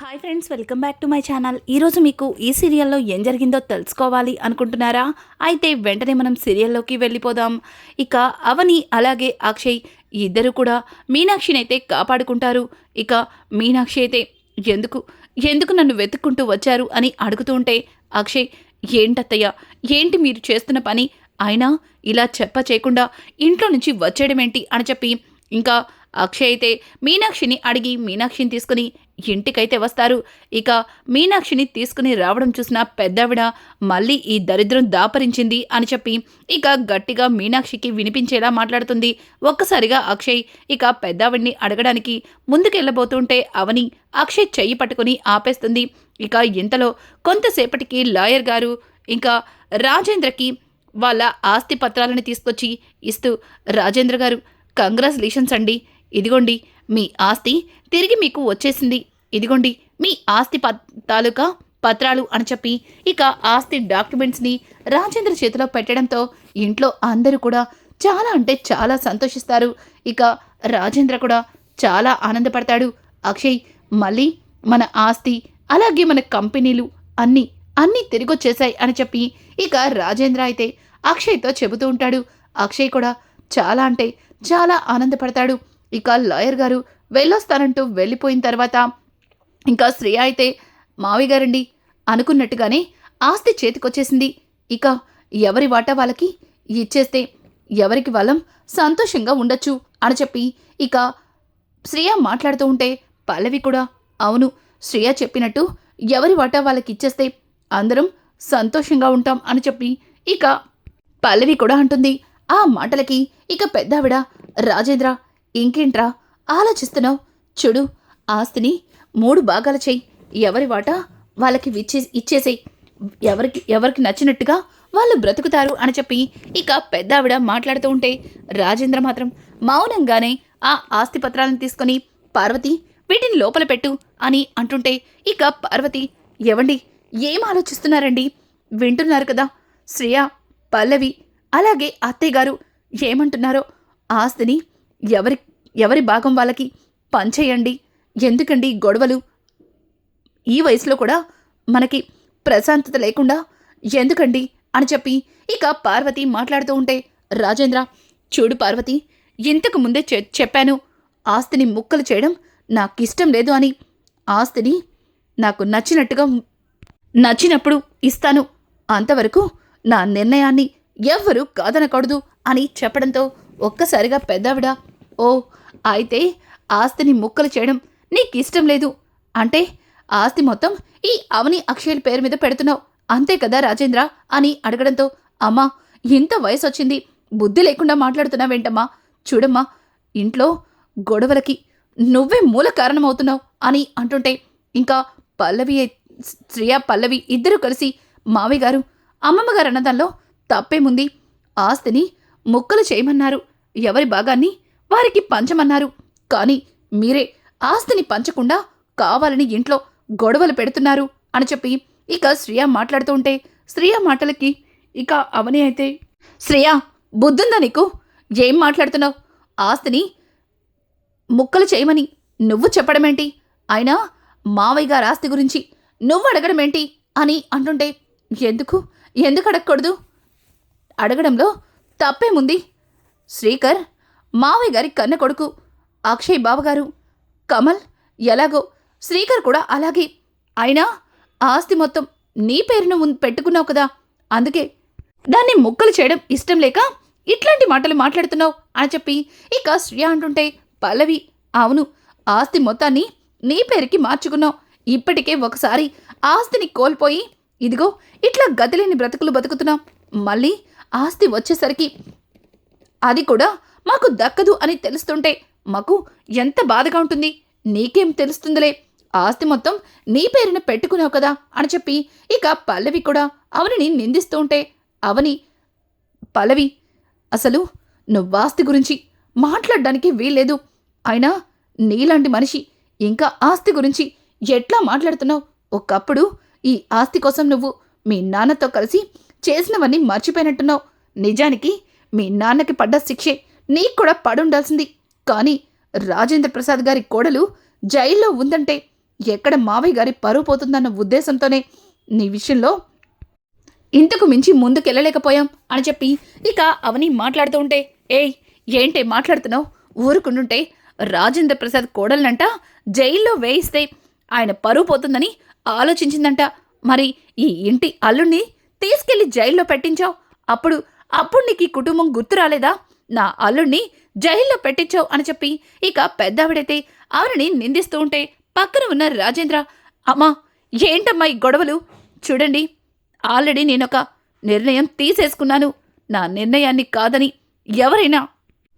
Hi friends welcome back to my channel ఈరోజు మీకు ఈ సీరియల్లో ఏం జరిగిందో తెలుసుకోవాలి అనుకుంటున్నారా? అయితే వెంటనే మనం సీరియల్లోకి వెళ్ళిపోదాం. ఇక అవని అలాగే అక్షయ్ ఇద్దరు కూడా మీనాక్షిని అయితే కాపాడుకుంటారు. ఇక మీనాక్షి అయితే ఎందుకు ఎందుకు నన్ను వెతుక్కుంటూ వచ్చారు అని అడుగుతూ ఉంటే అక్షయ్ ఏంటత్తయ్య ఏంటి మీరు చేస్తున్న పని? అయినా ఇలా చెప్ప చేయకుండా ఇంట్లో నుంచి వచ్చేయడం ఏంటి అని చెప్పి ఇంకా అక్షయ్ అయితే మీనాక్షిని అడిగి మీనాక్షిని తీసుకుని ఇంటికైతే వస్తారు. ఇక మీనాక్షిని తీసుకుని రావడం చూసిన పెద్దావిడ మళ్ళీ ఈ దరిద్రం దాపరించింది అని చెప్పి ఇక గట్టిగా మీనాక్షికి వినిపించేలా మాట్లాడుతుంది. ఒక్కసారిగా అక్షయ్ ఇక పెద్దావిడిని అడగడానికి ముందుకెళ్ళబోతుంటే అవని అక్షయ్ చెయ్యి పట్టుకుని ఆపేస్తుంది. ఇక ఇంతలో కొంతసేపటికి లాయర్ గారు ఇంకా రాజేంద్రకి వాళ్ళ ఆస్తి పత్రాలను తీసుకొచ్చి ఇస్తూ రాజేంద్ర గారు కంగ్రాచులేషన్స్ అండి. ఇదిగోండి మీ ఆస్తి తిరిగి మీకు వచ్చేసింది. ఇదిగోండి మీ ఆస్తి ప తాలూకా పత్రాలు అని చెప్పి ఇక ఆస్తి డాక్యుమెంట్స్ని రాజేంద్ర చేతిలో పెట్టడంతో ఇంట్లో అందరూ కూడా చాలా అంటే చాలా సంతోషిస్తారు. ఇక రాజేంద్ర కూడా చాలా ఆనందపడతాడు. అక్షయ్ మళ్ళీ మన ఆస్తి అలాగే మన కంపెనీలు అన్నీ అన్నీ తిరిగొచ్చేశాయి అని చెప్పి ఇక రాజేంద్ర అయితే అక్షయ్తో చెబుతూ ఉంటాడు. అక్షయ్ కూడా చాలా అంటే చాలా ఆనందపడతాడు. ఇక లాయర్ గారు వెళ్ళొస్తానంటూ వెళ్ళిపోయిన తర్వాత ఇంకా శ్రీ అయితే మావి గారండి అనుకున్నట్టుగానే ఆస్తి చేతికొచ్చేసింది. ఇక ఎవరి వాటా వాళ్ళకి ఇచ్చేస్తే ఎవరికి వాళ్ళం సంతోషంగా ఉండొచ్చు అని చెప్పి ఇక శ్రేయ మాట్లాడుతూ ఉంటే పల్లవి కూడా అవును శ్రేయ చెప్పినట్టు ఎవరి వాటా వాళ్ళకి ఇచ్చేస్తే అందరం సంతోషంగా ఉంటాం అని చెప్పి ఇక పల్లవి కూడా అంటుంది. ఆ మాటలకి ఇక పెద్దావిడ రాజేంద్ర ఇంకేంట్రా? ఆలోచిస్తున్నావు? చూడు ఆస్తిని మూడు భాగాలు చేయి. ఎవరి వాటా? వాళ్ళకి విచ్చే ఇచ్చేసేయి. ఎవరికి ఎవరికి నచ్చినట్టుగా వాళ్ళు బ్రతుకుతారు అని చెప్పి ఇక పెద్ద ఆవిడ మాట్లాడుతూ ఉంటే రాజేంద్ర మాత్రం మౌనంగానే ఆ ఆస్తి పత్రాలను తీసుకొని పార్వతి వీటిని లోపల పెట్టు అని అంటుంటే ఇక పార్వతి ఎవండి ఏం ఆలోచిస్తున్నారండి? వింటున్నారు కదా. శ్రేయ పల్లవి అలాగే అత్తయ్య గారు ఏమంటున్నారో? ఆస్తిని ఎవరి ఎవరి భాగం వాళ్ళకి పంచేయండి ఎందుకండి గొడవలు? ఈ వయసులో కూడా మనకి ప్రశాంతత లేకుండా ఎందుకండి అని చెప్పి ఇక పార్వతి మాట్లాడుతూ ఉంటే రాజేంద్ర చూడు పార్వతి ఇంతకు ముందే చె చెప్పాను ఆస్తిని ముక్కలు చేయడం నాకు ఇష్టం లేదు అని. ఆస్తిని నాకు నచ్చినట్టుగా నచ్చినప్పుడు ఇస్తాను. అంతవరకు నా నిర్ణయాన్ని ఎవ్వరూ కాదనకూడదు అని చెప్పడంతో ఒక్కసారిగా పెద్దావిడ ఓ అయితే ఆస్తిని ముక్కలు చేయడం నీకు ఇష్టం లేదు. అంటే ఆస్తి మొత్తం ఈ అవని అక్షయ్ పేరు మీద పెడుతున్నావు. అంతే కదా రాజేంద్ర? అని అడగడంతో అమ్మా ఇంత వయసు వచ్చింది బుద్ధి లేకుండా మాట్లాడుతున్నావేంటమ్మా? చూడమ్మా ఇంట్లో గొడవలకి నువ్వే మూల కారణమవుతున్నావు అని అంటుంటే ఇంకా పల్లవి శ్రియ పల్లవి ఇద్దరూ కలిసి మావి గారు అమ్మమ్మ గారు అన్నదానిలో తప్పేముంది? ఆస్తిని ముక్కలు చేయమన్నారు. ఎవరి భాగాన్ని వారికి పంచమన్నారు. కానీ మీరే ఆస్తిని పంచకుండా కావాలని ఇంట్లో గొడవలు పెడుతున్నారు అని చెప్పి ఇక శ్రియ మాట్లాడుతూ ఉంటే శ్రియ మాటలకి ఇక అవని అయితే శ్రేయ బుద్ధుందా నీకు? ఏం మాట్లాడుతున్నావు? ఆస్తిని ముక్కలు చేయమని నువ్వు చెప్పడమేంటి? అయినా మావయ్య గారి ఆస్తి గురించి నువ్వు అడగడమేంటి అని అంటుంటే ఎందుకు? ఎందుకు అడగకూడదు? అడగడంలో తప్పేముంది? శ్రీకర్ మావయ్య గారి కన్న కొడుకు. అక్షయ్ బావగారు. కమల్ ఎలాగో శ్రీకర్ కూడా అలాగే. అయినా ఆస్తి మొత్తం నీ పేరును పెట్టుకున్నావు కదా. అందుకే దాన్ని ముక్కలు చేయడం ఇష్టం లేక ఇట్లాంటి మాటలు మాట్లాడుతున్నావు అని చెప్పి ఇక శ్రియ అంటుంటే పల్లవి అవును ఆస్తి మొత్తాన్ని నీ పేరుకి మార్చుకున్నావు. ఇప్పటికే ఒకసారి ఆస్తిని కోల్పోయి ఇదిగో ఇట్లా గతిలేని బ్రతుకులు బతుకుతున్నాం మళ్ళీ ఆస్తి వచ్చేసరికి అది కూడా మాకు దక్కదు అని తెలుస్తుంటే మాకు ఎంత బాధగా ఉంటుంది. నీకేం తెలుస్తుందిలే? ఆస్తి మొత్తం నీ పేరున పెట్టుకున్నావు కదా అని చెప్పి ఇక పల్లవి కూడా అవనిని నిందిస్తూ ఉంటే అవని పల్లవి అసలు నువ్వాస్తి గురించి మాట్లాడడానికి వీల్లేదు. అయినా నీలాంటి మనిషి ఇంకా ఆస్తి గురించి ఎట్లా మాట్లాడుతున్నావు? ఒకప్పుడు ఈ ఆస్తి కోసం నువ్వు మీ నాన్నతో కలిసి చేసినవన్నీ మర్చిపోయినట్టున్నావు. నిజానికి మీ నాన్నకి పడ్డ శిక్షే నీకు కూడా పడుండాల్సింది. కానీ రాజేంద్ర ప్రసాద్ గారి కోడలు జైల్లో ఉందంటే ఎక్కడ మావయ్య గారి పరువు పోతుందన్న ఉద్దేశంతోనే నీ విషయంలో ఇంతకు మించి ముందుకెళ్ళలేకపోయాం అని చెప్పి ఇక అవని మాట్లాడుతూ ఉంటే ఏయ్ ఏంటే మాట్లాడుతున్నావు? ఊరుకుంటుంటే రాజేంద్ర ప్రసాద్ కోడలనంట జైల్లో వేయిస్తే ఆయన పరువు పోతుందని ఆలోచించిందంట. మరి ఈ ఇంటి అల్లుణ్ణి తీసుకెళ్ళి జైల్లో పెట్టించావు? అప్పుడు అప్పుడు నీకు ఈ కుటుంబం గుర్తు రాలేదా? నా అల్లుణ్ణి జైల్లో పెట్టించావు అని చెప్పి ఇక పెద్దావిడైతే ఆవిడని నిందిస్తూ ఉంటే పక్కన ఉన్న రాజేంద్ర అమ్మా ఏంటమ్మా ఈ గొడవలు? చూడండి ఆల్రెడీ నేనొక నిర్ణయం తీసేసుకున్నాను. నా నిర్ణయాన్ని కాదని ఎవరైనా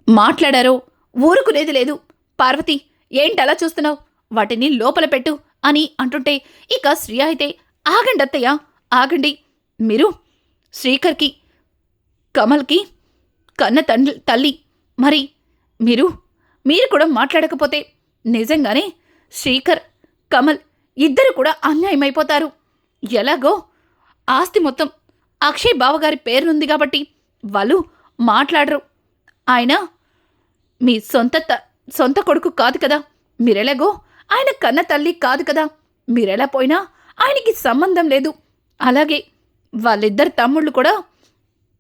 మాట్లాడారో ఊరుకునేది లేదు. పార్వతి ఏంటలా చూస్తున్నావు? వాటిని లోపల పెట్టు అని అంటుంటే ఇక శ్రియ అయితే ఆగండి అత్తయ్య ఆగండి. మీరు శ్రీకర్కి కమల్కి కన్న తండ్రి తల్లి. మరి మీరు మీరు కూడా మాట్లాడకపోతే నిజంగానే శ్రీకర్ కమల్ ఇద్దరు కూడా అన్యాయమైపోతారు ఎలాగో ఆస్తి మొత్తం అక్షయ్ బావగారి పేరునుంది కాబట్టి వాళ్ళు మాట్లాడరు. ఆయన మీ సొంత త- సొంత కొడుకు కాదు కదా. మీరెలాగో ఆయన కన్న తల్లి కాదు కదా. మీరెలా పోయినా ఆయనకి సంబంధం లేదు. అలాగే వాళ్ళిద్దరు తమ్ముళ్ళు కూడా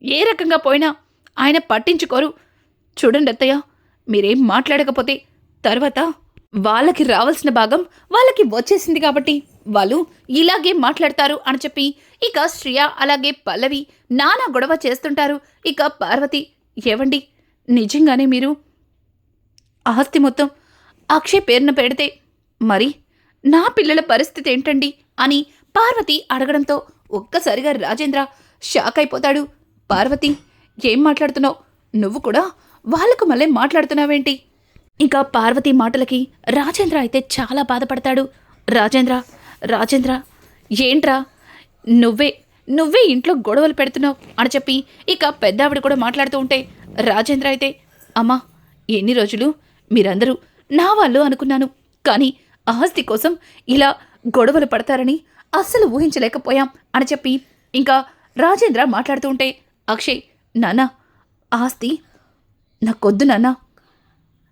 ఏ రకంగా పోయినా ఆయన పట్టించుకోరు. చూడండి అత్తయ్య మీరేం మాట్లాడకపోతే తర్వాత వాళ్ళకి రావాల్సిన భాగం వాళ్ళకి వచ్చేసింది కాబట్టి వాళ్ళు ఇలాగే మాట్లాడతారు అని చెప్పి ఇక శ్రియ అలాగే పల్లవి నానా గొడవ చేస్తుంటారు. ఇక పార్వతి ఏవండి నిజంగానే మీరు ఆస్తి మొత్తం అక్షయ్ పేరున పెడితే మరి నా పిల్లల పరిస్థితి ఏంటండి అని పార్వతి అడగడంతో ఒక్కసారిగా రాజేంద్ర షాక్ అయిపోతాడు. పార్వతి ఏం మాట్లాడుతున్నావు? నువ్వు కూడా వాళ్ళకు మళ్ళీ మాట్లాడుతున్నావేంటి? ఇంకా పార్వతి మాటలకి రాజేంద్ర అయితే చాలా బాధపడతాడు. రాజేంద్ర రాజేంద్ర ఏంట్రా? నువ్వే నువ్వే ఇంట్లో గొడవలు పెడుతున్నావు అని చెప్పి ఇక పెద్దావిడ కూడా మాట్లాడుతూ ఉంటే రాజేంద్ర అయితే అమ్మా ఎన్ని రోజులు? మీరందరూ నా వాళ్ళు అనుకున్నాను. కానీ ఆస్తి కోసం ఇలా గొడవలు పడతారని అస్సలు ఊహించలేకపోయాం అని చెప్పి ఇంకా రాజేంద్ర మాట్లాడుతూ ఉంటే అక్షయ్ నానా ఆస్తి నాకొద్దు నానా.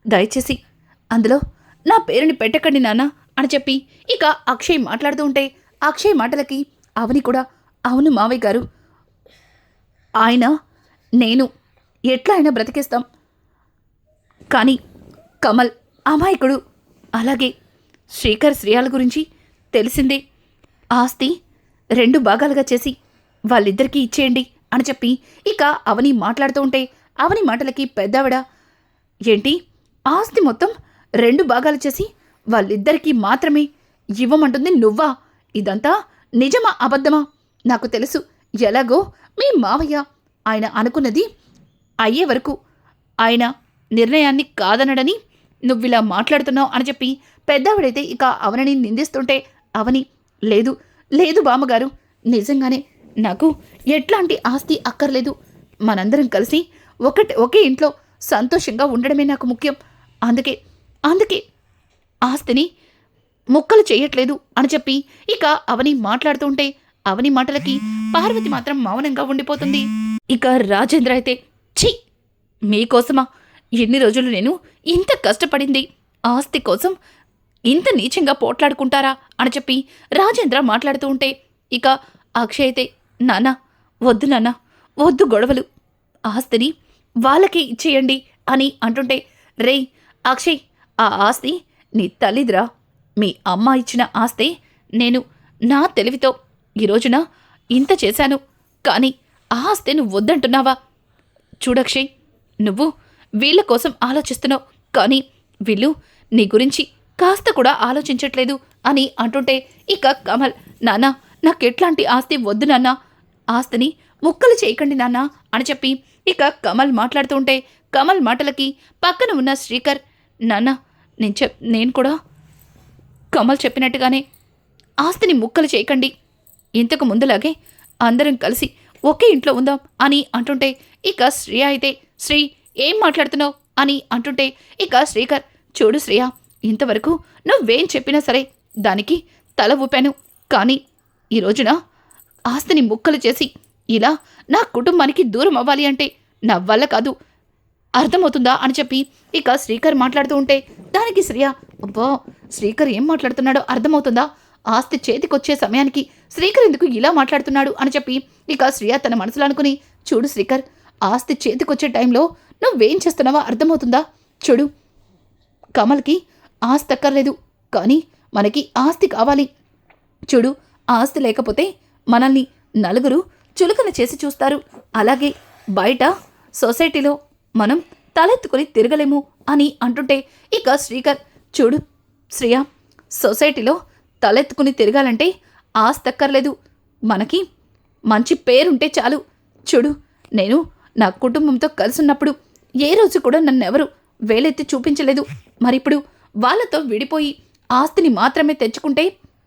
దయచేసి అందులో నా పేరుని పెట్టకండి నానా అని చెప్పి ఇక అక్షయ్ మాట్లాడుతూ ఉంటే అక్షయ్ మాటలకి అవని కూడా అవును మావయ్య గారు. ఆయన నేను ఎట్లా అయినా బ్రతికేస్తాం. కానీ కమల్ అమాయకుడు. అలాగే శ్రీకర్ శ్రేయాల గురించి తెలిసిందే. ఆస్తి రెండు భాగాలుగా చేసి వాళ్ళిద్దరికీ ఇచ్చేయండి. అని చెప్పి ఇక అవని మాట్లాడుతూ ఉంటే అవని మాటలకి పెద్దావిడ ఏంటి? ఆస్తి మొత్తం రెండు భాగాలు చేసి వాళ్ళిద్దరికీ మాత్రమే ఇవ్వమంటుంది నువ్వా? ఇదంతా నిజమా అబద్ధమా? నాకు తెలుసు. ఎలాగో మీ మావయ్య ఆయన అనుకున్నది అయ్యే వరకు ఆయన నిర్ణయాన్ని కాదనడని నువ్విలా మాట్లాడుతున్నావు అని చెప్పి పెద్దవిడైతే ఇక అవనని నిందిస్తుంటే అవని లేదు లేదు బామ్మగారు నిజంగానే నాకు ఎట్లాంటి ఆస్తి అక్కర్లేదు. మనందరం కలిసి ఒకటి ఒకే ఇంట్లో సంతోషంగా ఉండడమే నాకు ముఖ్యం. అందుకే అందుకే ఆస్తిని ముక్కలు చేయట్లేదు అని చెప్పి ఇక అవని మాట్లాడుతూ ఉంటే అవని మాటలకి పార్వతి మాత్రం మౌనంగా ఉండిపోతుంది. ఇక రాజేంద్ర అయితే ఛీ! మీకోసమా? ఎన్ని రోజులు నేను ఇంత కష్టపడింది? ఆస్తి కోసం ఇంత నీచంగా పోట్లాడుకుంటారా? అని చెప్పి రాజేంద్ర మాట్లాడుతూ ఉంటే ఇక అక్షయ్ అయితే నానా వద్దు నానా వద్దు గొడవలు. ఆస్తిని వాళ్ళకే ఇచ్చేయండి అని అంటుంటే రేయ్ అక్షయ్ ఆ ఆస్తి నీ తల్లిదిరా. మీ అమ్మ ఇచ్చిన ఆస్తి నేను నా తెలివితో ఈ రోజున ఇంత చేశాను కానీ ఆ ఆస్తి నువ్వు వద్దంటున్నావా? చూడక్షయ్ నువ్వు వీళ్ళ కోసం ఆలోచిస్తున్నావు కానీ వీళ్ళు నీ గురించి కాస్త కూడా ఆలోచించట్లేదు అని అంటుంటే ఇక కమల్ నాకు నాకెట్లాంటి ఆస్తి వద్దు నాన్నా ఆస్తిని ముక్కలు చేయకండి నాన్న అని చెప్పి ఇక కమల్ మాట్లాడుతూ ఉంటే కమల్ మాటలకి పక్కన ఉన్న శ్రీకర్ నాన్న నేను చెప్ నేను కూడా కమల్ చెప్పినట్టుగానే ఆస్తిని ముక్కలు చేయకండి. ఇంతకు ముందులాగే అందరం కలిసి ఒకే ఇంట్లో ఉందాం అని అంటుంటే ఇక శ్రియ అయితే శ్రీ ఏం మాట్లాడుతున్నావు? అని అంటుంటే ఇక శ్రీకర్ చూడు శ్రేయ ఇంతవరకు నువ్వేం చెప్పినా సరే దానికి తల ఊపాను. కానీ ఈ రోజున ఆస్తిని ముక్కలు చేసి ఇలా నా కుటుంబానికి దూరం అవ్వాలి అంటే నా వల్ల కాదు. అర్థమవుతుందా? అని చెప్పి ఇక శ్రీకర్ మాట్లాడుతూ ఉంటే దానికి శ్రియ అబ్బా శ్రీకర్ ఏం మాట్లాడుతున్నాడో అర్థమవుతుందా? ఆస్తి చేతికొచ్చే సమయానికి శ్రీకర్ ఎందుకు ఇలా మాట్లాడుతున్నాడు? అని చెప్పి ఇక శ్రియ తన మనసులో అనుకుని చూడు శ్రీకర్ ఆస్తి చేతికొచ్చే టైంలో నువ్వేం చేస్తున్నావో అర్థమవుతుందా? చూడు కమల్కి ఆస్తి అక్కర్లేదు కానీ మనకి ఆస్తి కావాలి. చూడు ఆస్తి లేకపోతే మనల్ని నలుగురు చులకన చేసి చూస్తారు. అలాగే బయట సొసైటీలో మనం తలెత్తుకొని తిరగలేము అని అంటుంటే ఇక శ్రీకర్ చూడు శ్రియ సొసైటీలో తలెత్తుకుని తిరగాలంటే ఆస్తక్కర్లేదు మనకి మంచి పేరుంటే చాలు. చూడు నేను నా కుటుంబంతో కలిసి ఉన్నప్పుడు ఏ రోజు కూడా నన్నెవరు వేలెత్తి చూపించలేదు. మరిప్పుడు వాళ్ళతో విడిపోయి ఆస్తిని మాత్రమే తెచ్చుకుంటే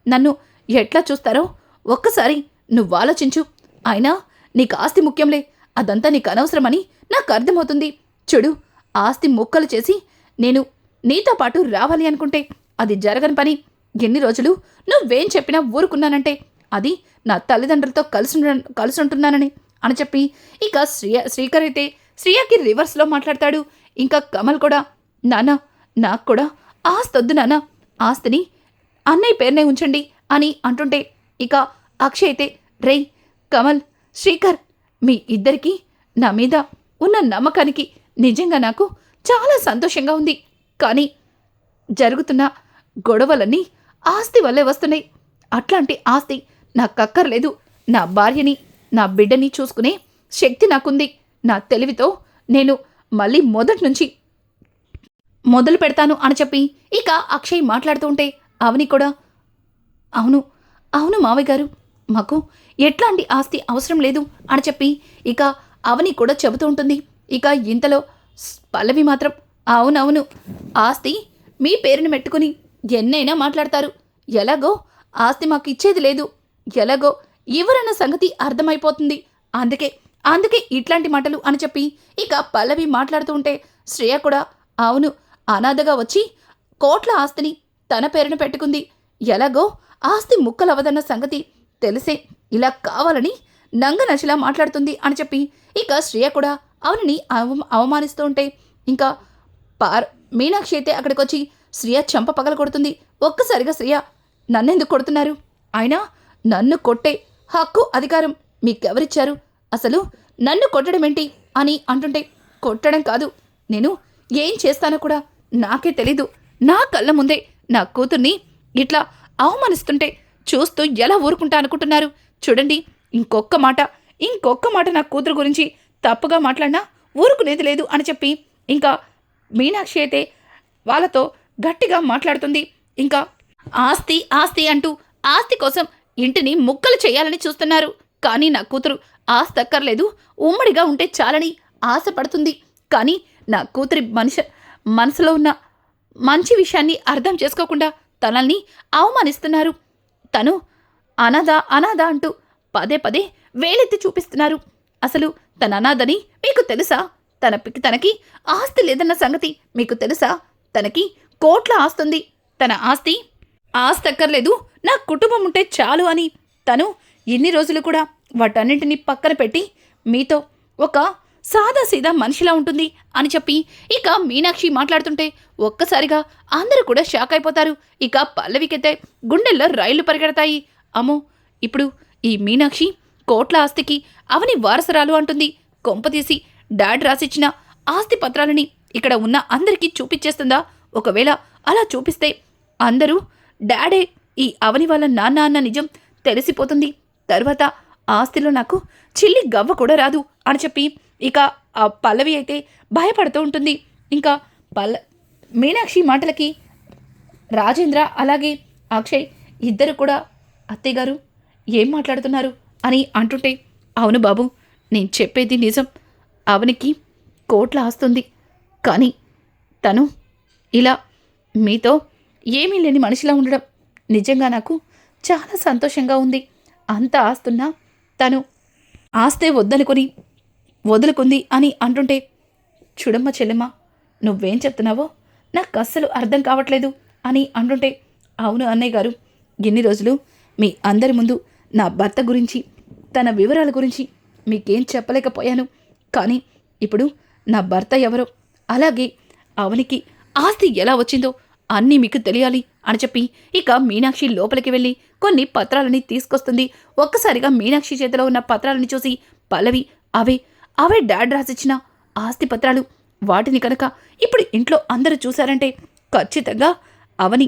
నన్ను ఎట్లా చూస్తారో ఒక్కసారి నువ్వు ఆలోచించు అయినా నీకు ఆస్తి ముఖ్యంలే. అదంతా నీకు అనవసరమని నాకు అర్థమవుతుంది. చూడు ఆస్తి ముక్కలు చేసి నేను నీతో పాటు రావాలి అనుకుంటే అది జరగని పని. ఎన్ని రోజులు నువ్వేం చెప్పినా ఊరుకున్నానంటే అది నా తల్లిదండ్రులతో కలిసి ఉండ- కలిసి ఉంటున్నానని అని చెప్పి ఇక శ్రీయ శ్రీకర్ అయితే శ్రీయకి రివర్స్లో మాట్లాడతాడు. ఇంకా కమల్ కూడా. నాన్న నాకు కూడా ఆస్తి వద్దు నాన్న. ఆస్తిని అన్నయ్య పేరునే ఉంచండి అని అంటుంటే ఇక అక్షయ్ అయితే రేయ్ కమల్ శ్రీకర్ మీ ఇద్దరికీ నా మీద ఉన్న నమ్మకానికి నిజంగా నాకు చాలా సంతోషంగా ఉంది. కానీ జరుగుతున్న గొడవలన్నీ ఆస్తి వల్లే వస్తున్నాయి. అట్లాంటి ఆస్తి నాకు అక్కర్లేదు. నా భార్యని నా బిడ్డని చూసుకునే శక్తి నాకుంది. నా తెలివితో నేను మళ్ళీ మొదటి నుంచి మొదలు పెడతాను అని చెప్పి ఇక అక్షయ్ మాట్లాడుతూ ఉంటే అవని కూడా అవును అవును మావయ్య గారు. మాకు ఎట్లాంటి ఆస్తి అవసరం లేదు అని చెప్పి ఇక అవని కూడా చెబుతూ ఉంటుంది. ఇక ఇంతలో పల్లవి మాత్రం అవునవును ఆస్తి మీ పేరుని పెట్టుకుని ఎన్నైనా మాట్లాడతారు. ఎలాగో ఆస్తి మాకు ఇచ్చేది లేదు. ఎలాగో ఎవరన్న సంగతి అర్థమైపోతుంది. అందుకే అందుకే ఇట్లాంటి మాటలు అని చెప్పి ఇక పల్లవి మాట్లాడుతూ ఉంటే శ్రేయ కూడా అవును అనాథగా వచ్చి కోట్ల ఆస్తిని తన పేరున పెట్టుకుంది. ఎలాగో ఆస్తి ముక్కలవదన్న సంగతి తెలిసే. ఇలా కావాలని నంగనచిలా మాట్లాడుతుంది అని చెప్పి ఇక శ్రేయ కూడా అవనిని అవ అవమానిస్తూ ఉంటే ఇంకా పార్ మీనాక్షి అయితే అక్కడికి వచ్చి శ్రియ చెంప పగల కొడుతుంది. ఒక్కసారిగా శ్రియ నన్నెందుకు కొడుతున్నారు? అయినా నన్ను కొట్టే హక్కు అధికారం మీకెవరిచ్చారు? అసలు నన్ను కొట్టడం ఏంటి? అని అంటుంటే కొట్టడం కాదు. నేను ఏం చేస్తానో కూడా నాకే తెలీదు. నా కళ్ళ ముందే నా కూతుర్ని ఇట్లా అవమానిస్తుంటే చూస్తూ ఎలా ఊరుకుంటా అనుకుంటున్నారు? చూడండి ఇంకొక్క మాట. ఇంకొక్క మాట నా కూతురు గురించి తప్పుగా మాట్లాడినా ఊరుకునేది లేదు అని చెప్పి ఇంకా మీనాక్షి అయితే వాళ్ళతో గట్టిగా మాట్లాడుతుంది. ఇంకా ఆస్తి ఆస్తి అంటూ ఆస్తి కోసం ఇంటిని ముక్కలు చేయాలని చూస్తున్నారు. కానీ నా కూతురు ఆస్తి అక్కర్లేదు. ఉమ్మడిగా ఉంటే చాలని ఆశపడుతుంది. కానీ నా కూతురి మనిషి మనసులో ఉన్న మంచి విషయాన్ని అర్థం చేసుకోకుండా తనల్ని అవమానిస్తున్నారు. తను అనాథ అనాథ అంటూ పదే పదే వేలెత్తి చూపిస్తున్నారు. అసలు తన అనాథని మీకు తెలుసా? తన పి తనకి ఆస్తి లేదన్న సంగతి మీకు తెలుసా? తనకి కోట్ల ఆస్తుంది. తన ఆస్తి ఆస్తి అక్కర్లేదు నా కుటుంబం ఉంటే చాలు అని. తను ఎన్ని రోజులు కూడా వాటన్నింటినీ పక్కన పెట్టి మీతో ఒక సాదా సీదా మనిషిలా ఉంటుంది అని చెప్పి ఇక మీనాక్షి మాట్లాడుతుంటే ఒక్కసారిగా అందరూ కూడా షాక్ అయిపోతారు. ఇక పల్లవికైతే గుండెల్లో రైళ్ళు పరిగెడతాయి. అమ్మో! ఇప్పుడు ఈ మీనాక్షి కోట్ల ఆస్తికి అవని వారసరాలు అంటుంది. కొంపతీసి డాడ్ రాసిచ్చిన ఆస్తి పత్రాలని ఇక్కడ ఉన్న అందరికీ చూపించేస్తుందా ఒకవేళ అలా చూపిస్తే అందరూ డాడే ఈ అవని వాళ్ళ నాన్న అన్న నిజం తెలిసిపోతుంది. తర్వాత ఆస్తిలో నాకు చిల్లి గవ్వ కూడా రాదు అని చెప్పి ఇక ఆ పల్లవి అయితే భయపడుతూ ఉంటుంది. ఇంకా పల్ల మీనాక్షి మాటలకి రాజేంద్ర అలాగే అక్షయ్ ఇద్దరు కూడా అత్తయ్య గారు ఏం మాట్లాడుతున్నారు? అని అంటుంటే అవును బాబు నేను చెప్పేది నిజం. అవనికి కోట్ల ఆస్తుంది. కానీ తను ఇలా మీతో ఏమీ లేని మనిషిలా ఉండడం నిజంగా నాకు చాలా సంతోషంగా ఉంది. అంత ఆస్తున్నా తను ఆస్తే వద్దనుకొని వదులుకుంది అని అంటుంటే చూడమ్మ చెల్లెమ్మ నువ్వేం చెప్తున్నావో నాకు అస్సలు అర్థం కావట్లేదు అని అంటుంటే అవును అన్నయ్య గారు ఎన్ని రోజులు? మీ అందరి ముందు నా భర్త గురించి తన వివరాల గురించి మీకేం చెప్పలేకపోయాను. కానీ ఇప్పుడు నా భర్త ఎవరో అలాగే అవనికి ఆస్తి ఎలా వచ్చిందో అన్నీ మీకు తెలియాలి అని చెప్పి ఇక మీనాక్షి లోపలికి వెళ్ళి కొన్ని పత్రాలని తీసుకొస్తుంది. ఒక్కసారిగా మీనాక్షి చేతిలో ఉన్న పత్రాలని చూసి పల్లవి అవే అవే డాడ్ రాసిచ్చిన ఆస్తి పత్రాలు వాటిని కనుక ఇప్పుడు ఇంట్లో అందరూ చూశారంటే ఖచ్చితంగా అవని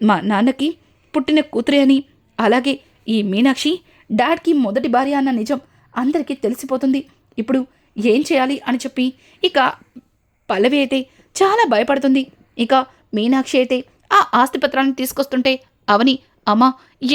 మా నాన్నకి పుట్టిన కూతురే అని. అలాగే ఈ మీనాక్షి డాడ్కి మొదటి భార్య అన్న నిజం అందరికీ తెలిసిపోతుంది. ఇప్పుడు ఏం చేయాలి అని చెప్పి ఇక పల్లవి అయితే చాలా భయపడుతుంది. ఇక మీనాక్షి అయితే ఆ ఆస్తిపత్రాన్ని తీసుకొస్తుంటే అవని అమ్మా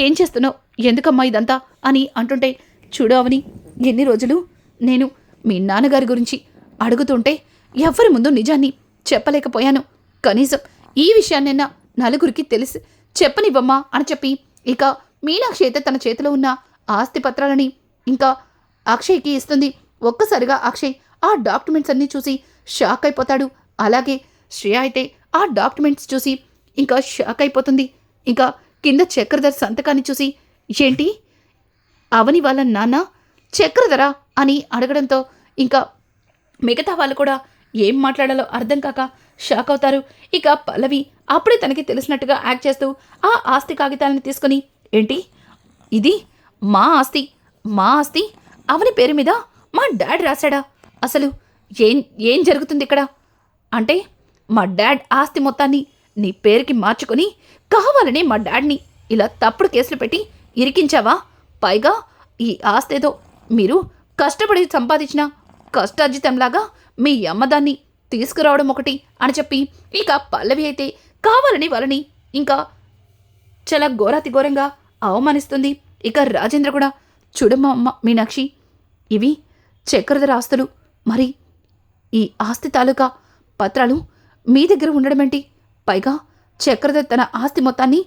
ఏం చేస్తున్నావు? ఎందుకమ్మా ఇదంతా? అని అంటుంటే చూడు అవని ఎన్ని రోజులు నేను మీ నాన్నగారి గురించి అడుగుతుంటే ఎవ్వరి ముందు నిజాన్ని చెప్పలేకపోయాను. కనీసం ఈ విషయాన్నైనా నలుగురికి తెలిసి. చెప్పనివ్వమ్మా అని చెప్పి ఇక మీనాక్షి అయితే తన చేతిలో ఉన్న ఆస్తి పత్రాలని ఇంకా అక్షయ్కి ఇస్తుంది. ఒక్కసారిగా అక్షయ్ ఆ డాక్యుమెంట్స్ అన్నీ చూసి షాక్ అయిపోతాడు. అలాగే శ్రేయ అయితే ఆ డాక్యుమెంట్స్ చూసి ఇంకా షాక్ అయిపోతుంది. ఇంకా కింద చక్రధర సంతకాన్ని చూసి ఏంటి? అవని వాళ్ళ నాన్న? చక్రధర? అని అడగడంతో ఇంకా మిగతా వాళ్ళు కూడా ఏం మాట్లాడాలో అర్థం కాక షాక్ అవుతారు. ఇక పల్లవి అప్పుడే తనకి తెలిసినట్టుగా యాక్ట్ చేస్తూ ఆ ఆస్తి కాగితాలను తీసుకొని ఏంటి? ఇది? మా ఆస్తి? మా ఆస్తి? అవని పేరు మీద మా డాడ్ రాశాడా? అసలు ఏం ఏం జరుగుతుంది ఇక్కడ? అంటే మా డాడ్ ఆస్తి మొత్తాన్ని నీ పేరుకి మార్చుకొని కావాలని మా డాడ్ని ఇలా తప్పుడు కేసులు పెట్టి ఇరికించావా? పైగా ఈ ఆస్తి ఏదో మీరు కష్టపడి సంపాదించిన కష్టార్జితంలాగా మీ అమ్మదాన్ని తీసుకురావడం ఒకటి అని చెప్పి ఇక పల్లవి అయితే కావాలని వాళ్ళని ఇంకా చాలా ఘోరాతి ఘోరంగా అవమానిస్తుంది. ఇక రాజేంద్ర కూడా చూడమ్మ అమ్మ మీనాక్షి ఇవి చక్రధర ఆస్తులు. మరి ఈ ఆస్తి తాలూకా పత్రాలు మీ దగ్గర ఉండడమేంటి పైగా చక్రధర్ తన ఆస్తి మొత్తాన్ని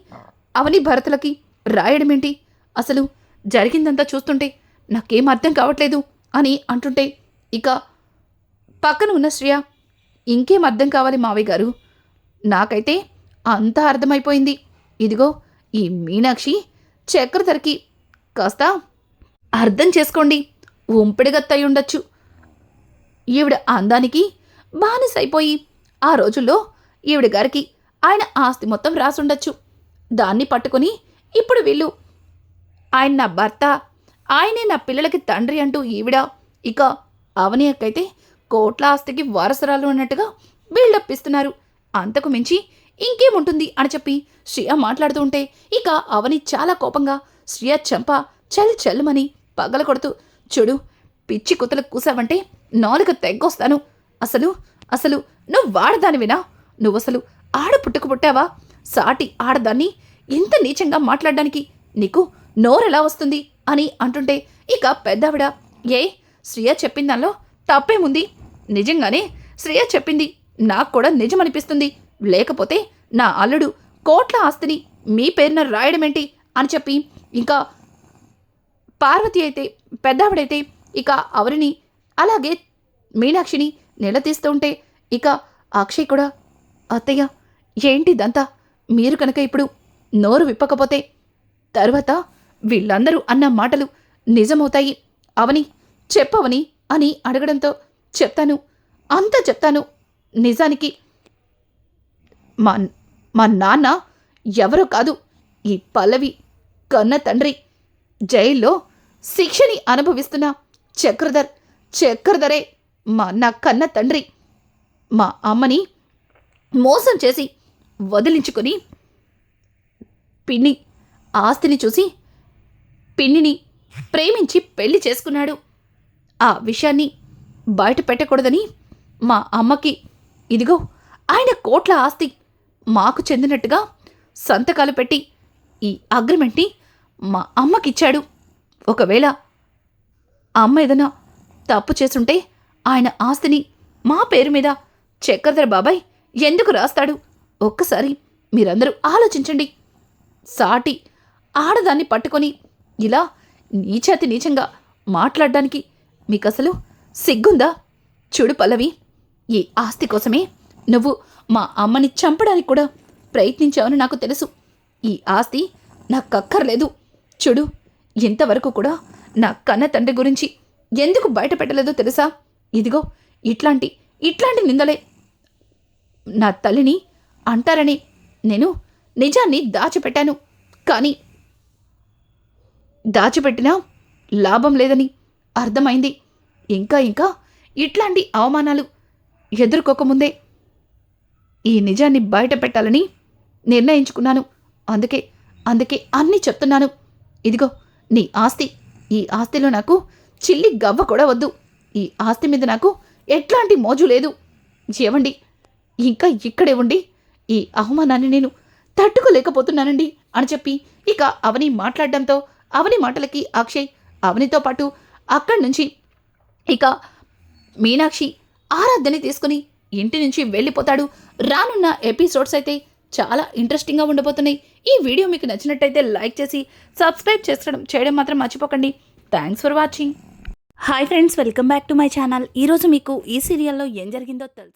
అవని భరతులకి రాయడమేంటి అసలు జరిగిందంతా చూస్తుంటే నాకేం అర్థం కావట్లేదు అని అంటుంటే ఇక పక్కన ఉన్న శ్రియ ఇంకేం అర్థం కావాలి మావయ్య గారు? నాకైతే అంతా అర్థమైపోయింది. ఇదిగో ఈ మీనాక్షి చక్రధరకి కాస్త అర్థం చేసుకోండి. ఉంపిడిగత్తై ఉండొచ్చు ఈవిడ అందానికి బానిసైపోయి ఆ రోజుల్లో ఈవిడ గారికి ఆయన ఆస్తి మొత్తం రాసుండొచ్చు. దాన్ని పట్టుకొని ఇప్పుడు వీళ్ళు ఆయన నా భర్త ఆయనే నా పిల్లలకి తండ్రి అంటూ ఈవిడ ఇక అవని అక్కైతే కోట్ల ఆస్తికి వారసురాలు అన్నట్టుగా బిల్డప్ ఇస్తున్నారు. అంతకు మించి ఇంకేముంటుంది అని చెప్పి శ్రియ మాట్లాడుతూ ఉంటే ఇక అవని చాలా కోపంగా శ్రియ చెంప చల్ చల్లుమని పగల కొడుతూ చూడు పిచ్చి కుతలకు కూసావంటే నాలుక తెగ్గొస్తాను. అసలు అసలు నువ్వు వాడదానివినా? నువ్వసలు ఆడ పుట్టుకు పుట్టావా? సాటి ఆడదాన్ని ఇంత నీచంగా మాట్లాడడానికి నీకు నోరెలా వస్తుంది? అని అంటుంటే ఇక పెద్దావిడ ఏ శ్రియ చెప్పిన దానిలో తప్పేముంది? నిజంగానే శ్రేయ చెప్పింది. నాకు కూడా నిజమనిపిస్తుంది. లేకపోతే నా అల్లుడు కోట్ల ఆస్తిని మీ పేరున రాయడమేంటి అని చెప్పి ఇంకా పార్వతి అయితే పెద్దావిడైతే ఇక అవరిని అలాగే మీనాక్షిని నిలదీస్తూ ఉంటే ఇక అక్షయ్ కూడా అత్తయ్య ఏంటిదంతా? మీరు కనుక ఇప్పుడు నోరు విప్పకపోతే తర్వాత వీళ్ళందరూ అన్న మాటలు నిజమవుతాయి. అవని చెప్పవని అని అడగడంతో చెప్తాను అంతా చెప్తాను. నిజానికి మా మా నాన్న ఎవరో కాదు ఈ పల్లవి కన్న తండ్రి. జైల్లో శిక్షని అనుభవిస్తున్న చక్రధర్ చక్రధరే మా నా కన్న తండ్రి. మా అమ్మని మోసం చేసి వదిలించుకొని పిన్ని ఆస్తిని చూసి పిన్నిని ప్రేమించి పెళ్ళి చేసుకున్నాడు. ఆ విషయాన్ని బయట పెట్టకూడదని మా అమ్మకి ఇదిగో ఆయన కోట్ల ఆస్తి మాకు చెందినట్టుగా సంతకాలు పెట్టి ఈ అగ్రిమెంట్ని మా అమ్మకిచ్చాడు. ఒకవేళ అమ్మ ఏదైనా తప్పు చేసుంటే ఆయన ఆస్తిని మా పేరు మీద చక్రధర బాబాయ్ ఎందుకు రాస్తాడు? ఒక్కసారి మీరందరూ ఆలోచించండి. సాటి ఆడదాన్ని పట్టుకొని ఇలా నీచాతి నీచంగా మాట్లాడడానికి మీకు అసలు సిగ్గుందా? చూడు పల్లవి ఈ ఆస్తి కోసమే నువ్వు మా అమ్మని చంపడానికి కూడా ప్రయత్నించావని నాకు తెలుసు. ఈ ఆస్తి నాకు అక్కర్లేదు చూడు ఇంతవరకు కూడా నా కన్న తండ్రి గురించి ఎందుకు బయట పెట్టలేదో తెలుసా? ఇదిగో ఇట్లాంటి ఇట్లాంటి నిందలే. నా తల్లిని అంటారని నేను నిజాన్ని దాచిపెట్టాను. కానీ దాచిపెట్టినా లాభం లేదని అర్థమైంది. ఇంకా ఇంకా ఇట్లాంటి అవమానాలు ఎదుర్కోకముందే ఈ నిజాన్ని బయట పెట్టాలని నిర్ణయించుకున్నాను. అందుకే అందుకే అన్నీ చెప్తున్నాను. ఇదిగో నీ ఆస్తి. ఈ ఆస్తిలో నాకు చిల్లి గవ్వ కూడా వద్దు. ఈ ఆస్తి మీద నాకు ఎట్లాంటి మోజు లేదు. ఏవండి? ఇంకా ఇక్కడే ఉండి ఈ అవమానాన్ని నేను తట్టుకోలేకపోతున్నానండి అని చెప్పి ఇక అవని మాట్లాడడంతో అవని మాటలకి అక్షయ్ అవనితో పాటు అక్కడి నుంచి ఇక మీనాక్షి ఆరాధ్యని తీసుకుని ఇంటి నుంచి వెళ్ళిపోతాడు. రానున్న ఎపిసోడ్స్ అయితే చాలా ఇంట్రెస్టింగ్గా ఉండబోతున్నాయి. ఈ వీడియో మీకు నచ్చినట్టయితే లైక్ చేసి సబ్స్క్రైబ్ చేసుకోవడం చేయడం మాత్రం మర్చిపోకండి. Thanks for watching hi friends welcome back to my channel ఈరోజు మీకు ఈ సీరియల్లో ఏం జరిగిందో తెలుసు